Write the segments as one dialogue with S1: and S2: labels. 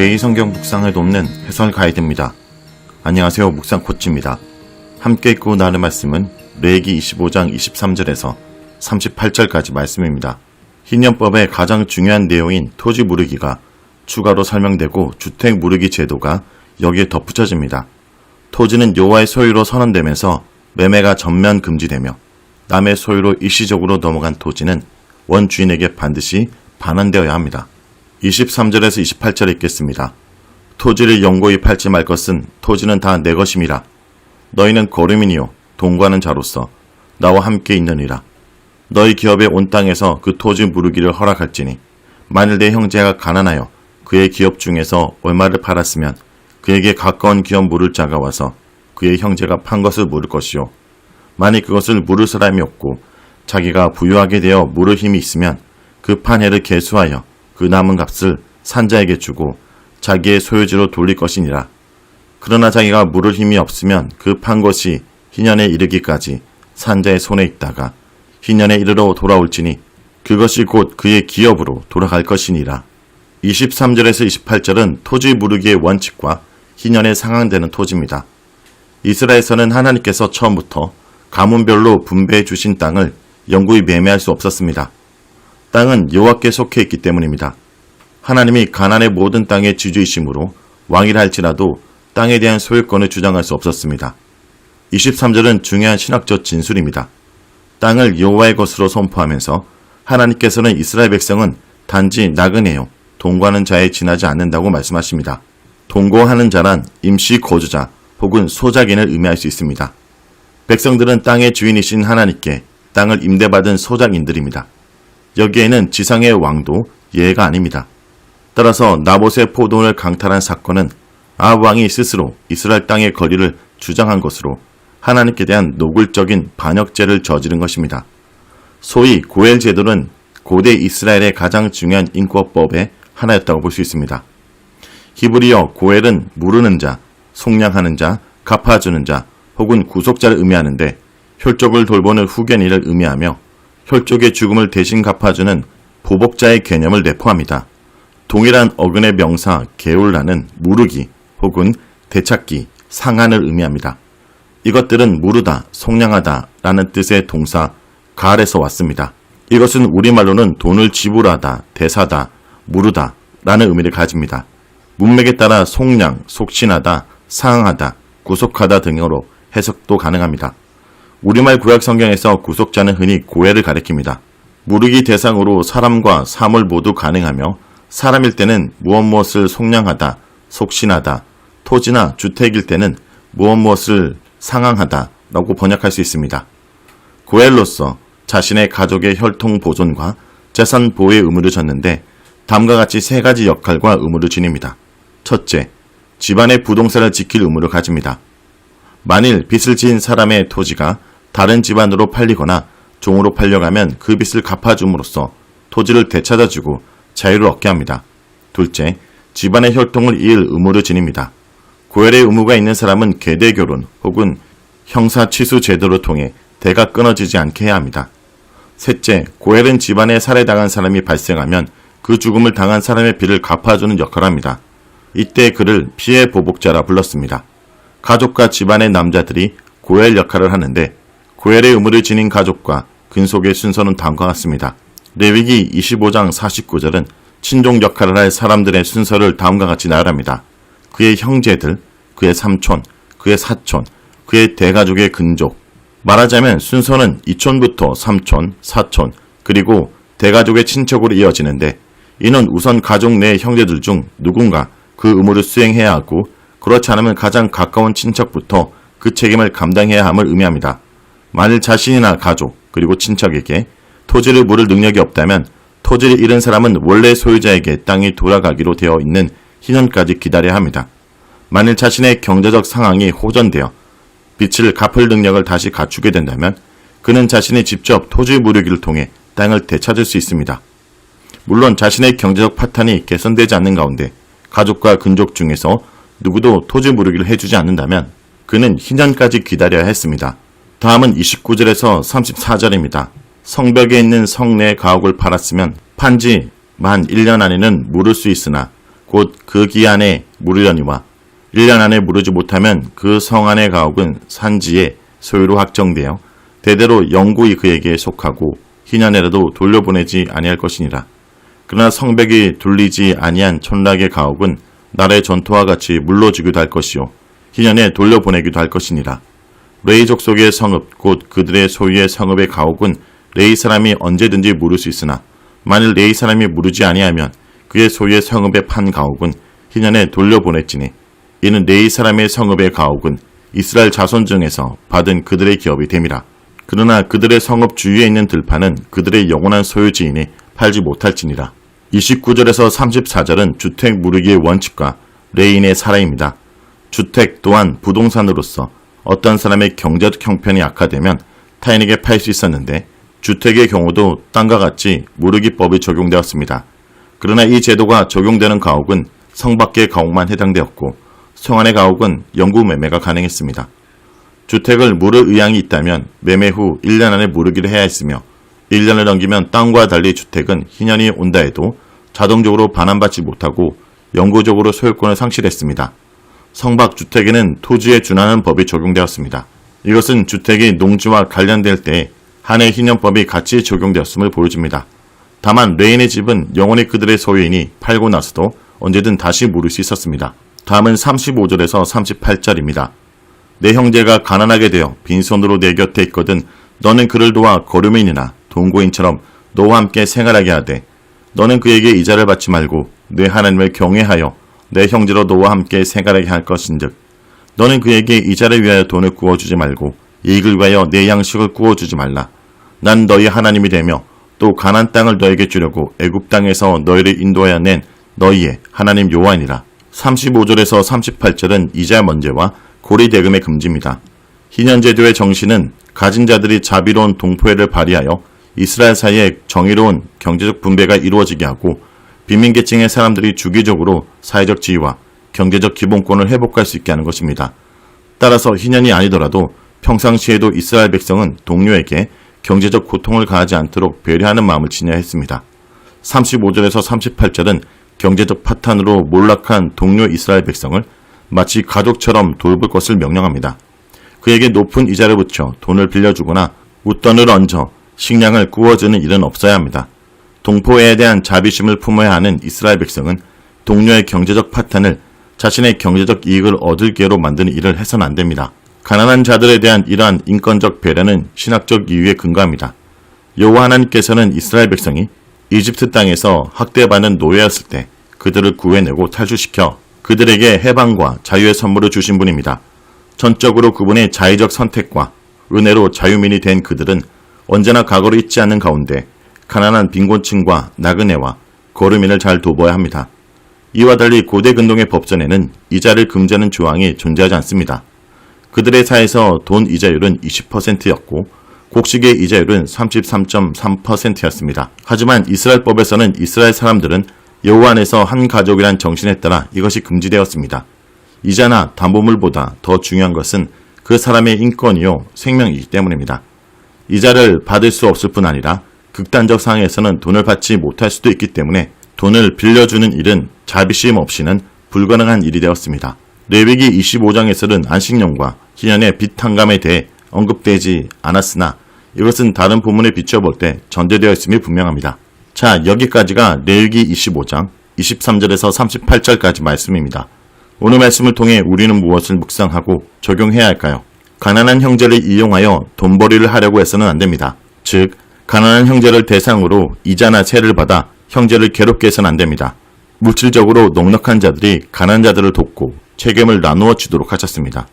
S1: 매일 성경 묵상을 돕는 해설 가이드입니다. 안녕하세요. 묵상 코치입니다. 함께 읽고 나눌 말씀은 레기 25장 23절에서 38절까지 말씀입니다. 희년법의 가장 중요한 내용인 토지 무르기가 추가로 설명되고 주택 무르기 제도가 여기에 덧붙여집니다. 토지는 여호와의 소유로 선언되면서 매매가 전면 금지되며 남의 소유로 일시적으로 넘어간 토지는 원주인에게 반드시 반환되어야 합니다. 23절에서 28절 읽겠습니다. 토지를 영고히 팔지 말 것은 토지는 다 내 것임이라. 너희는 거름이니요 동거하는 자로서 나와 함께 있느니라. 너희 기업의 온 땅에서 그 토지 무르기를 허락할지니 만일 내 형제가 가난하여 그의 기업 중에서 얼마를 팔았으면 그에게 가까운 기업 물을 자가 와서 그의 형제가 판 것을 물을 것이요 만일 그것을 물을 사람이 없고 자기가 부유하게 되어 물을 힘이 있으면 그 판해를 개수하여 그 남은 값을 산자에게 주고 자기의 소유지로 돌릴 것이니라. 그러나 자기가 물을 힘이 없으면 그 판 것이 희년에 이르기까지 산자의 손에 있다가 희년에 이르러 돌아올지니 그것이 곧 그의 기업으로 돌아갈 것이니라. 23절에서 28절은 토지 무르기의 원칙과 희년에 상항되는 토지입니다. 이스라엘에서는 하나님께서 처음부터 가문별로 분배해 주신 땅을 영구히 매매할 수 없었습니다. 땅은 여호와께 속해 있기 때문입니다. 하나님이 가난의 모든 땅의 지주이심으로 왕이라 할지라도 땅에 대한 소유권을 주장할 수 없었습니다. 23절은 중요한 신학적 진술입니다. 땅을 여호와의 것으로 선포하면서 하나님께서는 이스라엘 백성은 단지 나그네요, 동거하는 자에 지나지 않는다고 말씀하십니다. 동거하는 자란 임시 거주자 혹은 소작인을 의미할 수 있습니다. 백성들은 땅의 주인이신 하나님께 땅을 임대받은 소작인들입니다. 여기에는 지상의 왕도 예가 아닙니다. 따라서 나봇의 포도원을 강탈한 사건은 아합 왕이 스스로 이스라엘 땅의 거리를 주장한 것으로 하나님께 대한 노골적인 반역죄를 저지른 것입니다. 소위 고엘 제도는 고대 이스라엘의 가장 중요한 인권법의 하나였다고 볼 수 있습니다. 히브리어 고엘은 무르는 자, 속량하는 자, 갚아주는 자 혹은 구속자를 의미하는데 혈족을 돌보는 후견인을 의미하며 혈족의 죽음을 대신 갚아주는 보복자의 개념을 내포합니다. 동일한 어근의 명사 게울라는 무르기 혹은 되찾기, 상한을 의미합니다. 이것들은 무르다, 속량하다 라는 뜻의 동사 가을에서 왔습니다. 이것은 우리말로는 돈을 지불하다, 대사다, 무르다 라는 의미를 가집니다. 문맥에 따라 속량, 속신하다, 상하다, 구속하다 등으로 해석도 가능합니다. 우리말 구약 성경에서 구속자는 흔히 고해를 가리킵니다. 무르기 대상으로 사람과 사물 모두 가능하며 사람일 때는 무엇 무엇을 속량하다, 속신하다, 토지나 주택일 때는 무엇 무엇을 상항하다 라고 번역할 수 있습니다. 고엘로서 자신의 가족의 혈통 보존과 재산 보호의 의무를 졌는데 다음과 같이 세 가지 역할과 의무를 지닙니다. 첫째, 집안의 부동산을 지킬 의무를 가집니다. 만일 빚을 지은 사람의 토지가 다른 집안으로 팔리거나 종으로 팔려가면 그 빚을 갚아줌으로써 토지를 되찾아주고 자유를 얻게 합니다. 둘째, 집안의 혈통을 이을 의무를 지닙니다. 고혈의 의무가 있는 사람은 계대 결혼 혹은 형사 취수 제도를 통해 대가 끊어지지 않게 해야 합니다. 셋째, 고혈은 집안에 살해당한 사람이 발생하면 그 죽음을 당한 사람의 비를 갚아주는 역할을 합니다. 이때 그를 피해 보복자라 불렀습니다. 가족과 집안의 남자들이 고혈 역할을 하는데 고혈의 의무를 지닌 가족과 근속의 순서는 다음과 같습니다. 레위기 25장 49절은 친족 역할을 할 사람들의 순서를 다음과 같이 나열합니다. 그의 형제들, 그의 삼촌, 그의 사촌, 그의 대가족의 근족. 말하자면 순서는 이촌부터 삼촌, 사촌, 그리고 대가족의 친척으로 이어지는데 이는 우선 가족 내 형제들 중 누군가 그 의무를 수행해야 하고 그렇지 않으면 가장 가까운 친척부터 그 책임을 감당해야 함을 의미합니다. 만일 자신이나 가족 그리고 친척에게 토지를 물을 능력이 없다면 토지를 잃은 사람은 원래 소유자에게 땅이 돌아가기로 되어 있는 희년까지 기다려야 합니다. 만일 자신의 경제적 상황이 호전되어 빚을 갚을 능력을 다시 갖추게 된다면 그는 자신이 직접 토지 무르기를 통해 땅을 되찾을 수 있습니다. 물론 자신의 경제적 파탄이 개선되지 않는 가운데 가족과 근족 중에서 누구도 토지 무르기를 해주지 않는다면 그는 희년까지 기다려야 했습니다. 다음은 29절에서 34절입니다. 성벽에 있는 성내 가옥을 팔았으면 판지 만 1년 안에는 물을 수 있으나 곧 그 기한에 물으려니와 1년 안에 물으지 못하면 그 성 안의 가옥은 산지의 소유로 확정되어 대대로 영구히 그에게 속하고 희년에라도 돌려보내지 아니할 것이니라. 그러나 성벽이 둘리지 아니한 촌락의 가옥은 나라의 전토와 같이 물러주기도 할 것이요 희년에 돌려보내기도 할 것이니라. 레이 족속의 성읍 곧 그들의 소유의 성읍의 가옥은 레이 사람이 언제든지 물을 수 있으나 만일 레이 사람이 물으지 아니하면 그의 소유의 성읍의 판 가옥은 희년에 돌려보냈지니 이는 레이 사람의 성읍의 가옥은 이스라엘 자손 중에서 받은 그들의 기업이 됨이라. 그러나 그들의 성읍 주위에 있는 들판은 그들의 영원한 소유지인이 팔지 못할지니라. 29절에서 34절은 주택 무르기의 원칙과 레인의 사례입니다. 주택 또한 부동산으로서 어떤 사람의 경제적 형편이 악화되면 타인에게 팔 수 있었는데 주택의 경우도 땅과 같이 무르기법이 적용되었습니다. 그러나 이 제도가 적용되는 가옥은 성 밖의 가옥만 해당되었고 성 안의 가옥은 영구 매매가 가능했습니다. 주택을 물을 의향이 있다면 매매 후 1년 안에 무르기를 해야 했으며 1년을 넘기면 땅과 달리 주택은 희년이 온다 해도 자동적으로 반환받지 못하고 영구적으로 소유권을 상실했습니다. 성박 주택에는 토지에 준하는 법이 적용되었습니다. 이것은 주택이 농지와 관련될 때 한해 희년법이 같이 적용되었음을 보여줍니다. 다만 레인의 집은 영원히 그들의 소유이니 팔고 나서도 언제든 다시 물을 수 있었습니다. 다음은 35절에서 38절입니다. 내 형제가 가난하게 되어 빈손으로 내 곁에 있거든 너는 그를 도와 거류민이나 동고인처럼 너와 함께 생활하게 하되 너는 그에게 이자를 받지 말고 내 하나님을 경외하여 내 형제로 너와 함께 생활하게 할 것인즉 너는 그에게 이자를 위하여 돈을 구워주지 말고 이익을 위하여 내 양식을 구워주지 말라 난 너희 하나님이 되며 또 가난 땅을 너에게 주려고 애굽 땅에서 너희를 인도하여 낸 너희의 하나님 요한이라 35절에서 38절은 이자 먼제와 고리 대금의 금지입니다. 희년제도의 정신은 가진 자들이 자비로운 동포회를 발휘하여 이스라엘 사이에 정의로운 경제적 분배가 이루어지게 하고 빈민계층의 사람들이 주기적으로 사회적 지위와 경제적 기본권을 회복할 수 있게 하는 것입니다. 따라서 희년이 아니더라도 평상시에도 이스라엘 백성은 동료에게 경제적 고통을 가하지 않도록 배려하는 마음을 지녀야 했습니다. 35절에서 38절은 경제적 파탄으로 몰락한 동료 이스라엘 백성을 마치 가족처럼 돌볼 것을 명령합니다. 그에게 높은 이자를 붙여 돈을 빌려주거나 웃돈을 얹어 식량을 구워주는 일은 없어야 합니다. 동포에 대한 자비심을 품어야 하는 이스라엘 백성은 동료의 경제적 파탄을 자신의 경제적 이익을 얻을 기회로 만드는 일을 해서는 안 됩니다. 가난한 자들에 대한 이러한 인권적 배려는 신학적 이유에 근거합니다. 여호와 하나님께서는 이스라엘 백성이 이집트 땅에서 학대받는 노예였을 때 그들을 구해내고 탈출시켜 그들에게 해방과 자유의 선물을 주신 분입니다. 전적으로 그분의 자의적 선택과 은혜로 자유민이 된 그들은 언제나 과거를 잊지 않는 가운데 가난한 빈곤층과 나그네와 거르민을 잘 돌봐야 합니다. 이와 달리 고대 근동의 법전에는 이자를 금지하는 조항이 존재하지 않습니다. 그들의 사에서 돈 이자율은 20%였고 곡식의 이자율은 33.3%였습니다. 하지만 이스라엘 법에서는 이스라엘 사람들은 여호와 안에서 한 가족이란 정신에 따라 이것이 금지되었습니다. 이자나 담보물보다 더 중요한 것은 그 사람의 인권이요 생명이기 때문입니다. 이자를 받을 수 없을 뿐 아니라 극단적 상황에서는 돈을 받지 못할 수도 있기 때문에 돈을 빌려주는 일은 자비심 없이는 불가능한 일이 되었습니다. 레위기 25장에서는 안식년과 희년의 빚 탕감에 대해 언급되지 않았으나 이것은 다른 부문에 비춰볼 때 전제되어 있음이 분명합니다. 자, 여기까지가 레위기 25장 23절에서 38절까지 말씀입니다. 오늘 말씀을 통해 우리는 무엇을 묵상하고 적용해야 할까요? 가난한 형제를 이용하여 돈벌이를 하려고 해서는 안 됩니다. 즉, 가난한 형제를 대상으로 이자나 세를 받아 형제를 괴롭게 해서는 안 됩니다. 물질적으로 넉넉한 자들이 가난한 자들을 돕고 책임을 나누어 주도록 하셨습니다.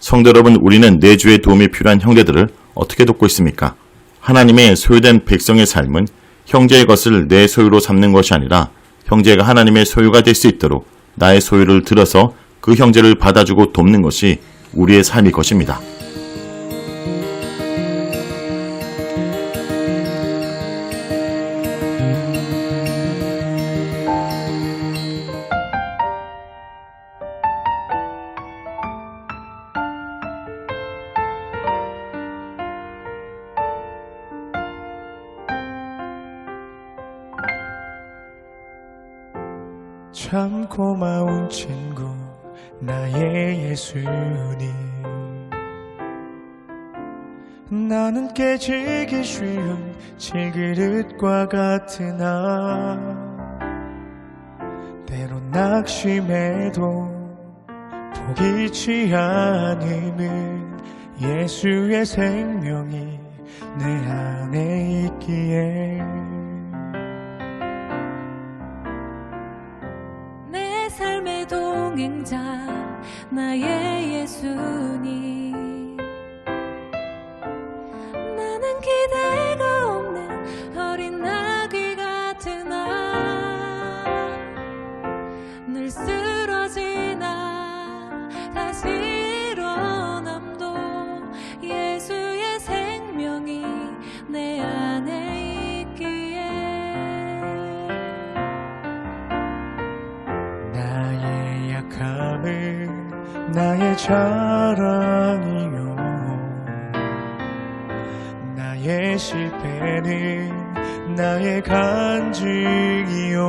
S1: 성도 여러분, 우리는 내주의 도움이 필요한 형제들을 어떻게 돕고 있습니까? 하나님의 소유된 백성의 삶은 형제의 것을 내 소유로 삼는 것이 아니라 형제가 하나님의 소유가 될 수 있도록 나의 소유를 들어서 그 형제를 받아주고 돕는 것이 우리의 삶일 것입니다.
S2: 참 고마운 친구 나의 예수님. 나는 깨지기 쉬운 질그릇과 같으나 때론 낙심해도 포기치 않음은 예수의 생명이 내 안에 있기에
S3: 나의
S2: 자랑이요. 나의 실패는 나의 간증이요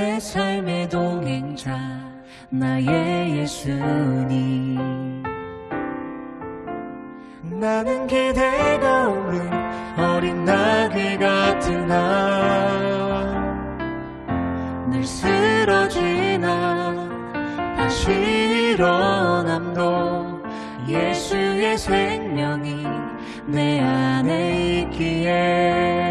S3: 내 삶의 동행자 나의 예수님.
S2: 나는 기대가 없는 어린 나귀 같으나
S3: 늘 쓰러지나
S2: 다시 일어남도 예수의 생명이 내 안에 있기에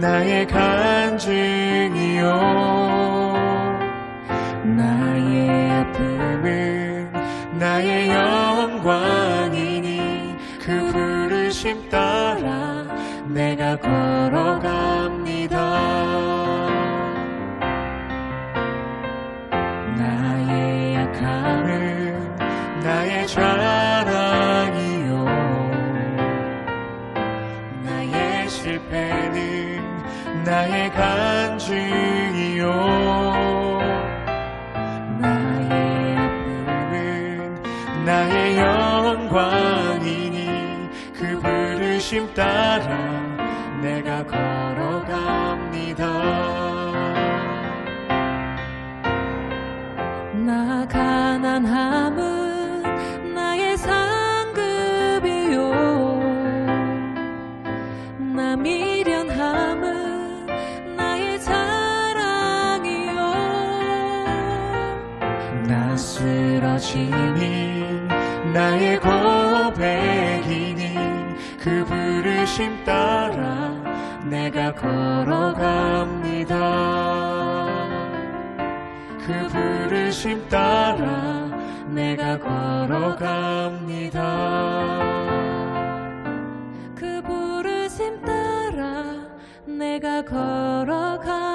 S2: 나의 간증이요. 나의 아픔은 나의 영광이니 그 부르심 따라 내가 걸어갑 나의 아픔은 나의 영광이니 그 부르심 따라 내가 걸어갑니다.
S3: 나 가난함은 나의 상급이요. 나 미련함은
S2: 쓰러짐이 나의 고백이니 그 부르심 따라 내가 걸어갑니다. 그 부르심 따라 내가 걸어갑니다.
S3: 그 부르심 따라 내가 걸어가